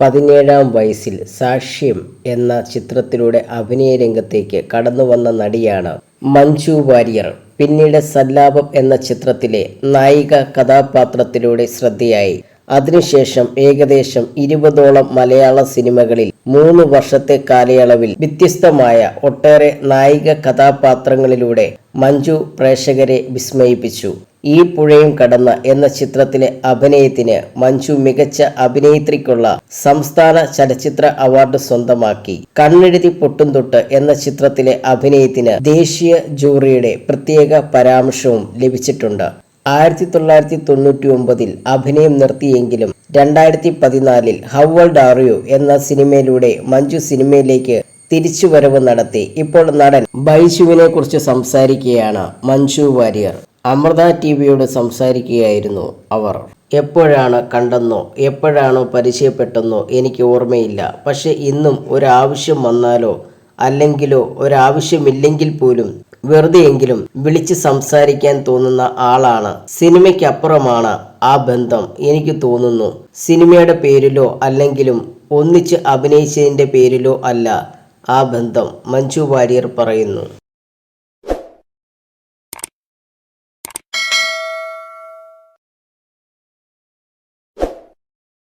പതിനേഴാം വയസ്സിൽ സാക്ഷ്യം എന്ന ചിത്രത്തിലൂടെ അഭിനയ രംഗത്തേക്ക് കടന്നു വന്ന നടിയാണ് മഞ്ജു വാര്യർ. പിന്നീട് സല്ലാപം എന്ന ചിത്രത്തിലെ നായിക കഥാപാത്രത്തിലൂടെ ശ്രദ്ധയായി. അതിനുശേഷം ഏകദേശം ഇരുപതോളം മലയാള സിനിമകളിൽ മൂന്ന് വർഷത്തെ കാലയളവിൽ വ്യത്യസ്തമായ ഒട്ടേറെ നായിക കഥാപാത്രങ്ങളിലൂടെ മഞ്ജു പ്രേക്ഷകരെ വിസ്മയിപ്പിച്ചു. ഈ പുഴയും കടന്ന് എന്ന ചിത്രത്തിലെ അഭിനയത്തിന് മഞ്ജു മികച്ച അഭിനേത്രിക്കുള്ള സംസ്ഥാന ചലച്ചിത്ര അവാർഡ് സ്വന്തമാക്കി. കണ്ണെഴുതി പൊട്ടും തൊട്ട് എന്ന ചിത്രത്തിലെ അഭിനയത്തിന് ദേശീയ ജൂറിയുടെ പ്രത്യേക പരാമർശവും ലഭിച്ചിട്ടുണ്ട്. ആയിരത്തി തൊള്ളായിരത്തി തൊണ്ണൂറ്റി ഒമ്പതിൽ അഭിനയം നിർത്തിയെങ്കിലും രണ്ടായിരത്തി പതിനാലിൽ ഹൗവൾഡ് ആറിയോ എന്ന സിനിമയിലൂടെ മഞ്ജു സിനിമയിലേക്ക് തിരിച്ചുവരവ് നടത്തി. ഇപ്പോൾ നടൻ ബൈജുവിനെ കുറിച്ച് സംസാരിക്കുകയാണ് മഞ്ജു വാര്യർ. അമൃത ടി വിയോട് സംസാരിക്കുകയായിരുന്നു അവർ. എപ്പോഴാണ് കണ്ടെന്നോ എപ്പോഴാണോ പരിചയപ്പെട്ടെന്നോ എനിക്ക് ഓർമ്മയില്ല. പക്ഷെ ഇന്നും ഒരാവശ്യം വന്നാലോ അല്ലെങ്കിലോ ഒരാവശ്യമില്ലെങ്കിൽ പോലും വെറുതെയെങ്കിലും വിളിച്ച് സംസാരിക്കാൻ തോന്നുന്ന ആളാണ്. സിനിമയ്ക്കപ്പുറമാണ് ആ ബന്ധം എനിക്ക് തോന്നുന്നു. സിനിമയുടെ പേരിലോ അല്ലെങ്കിലും ഒന്നിച്ച് അഭിനയിച്ചതിന്റെ പേരിലോ അല്ല ആ ബന്ധം മഞ്ജു വാര്യർ പറയുന്നു.